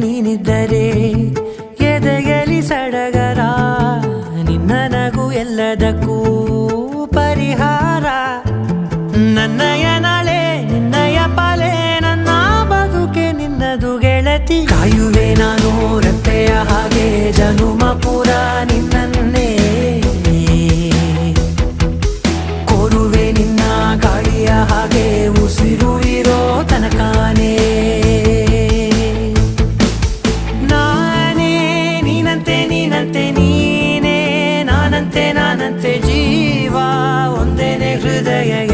ನೀನಿದ್ದರೆ ಎದೆಯಲ್ಲಿ ಸಡಗರ, ನಿನ್ನ ನಗು ಎಲ್ಲದಕ್ಕೂ ಪರಿಹಾರ. ನನ್ನಯ ನಾಳೆ ನಿನ್ನಯ ಪಾಲೆ, ನನ್ನ ಬದುಕೆ ನಿನ್ನದು ಗೆಳತಿ. ಕಾಯುವೆ ನಾನು ರತ್ತೆಯ ಹಾಗೆ, ಜನುಮ ಪೂರ ನಿನ್ನೇ ಕೋರುವೆ ನಿನ್ನ ಗಾಳಿಯ ಹಾಗೆ today.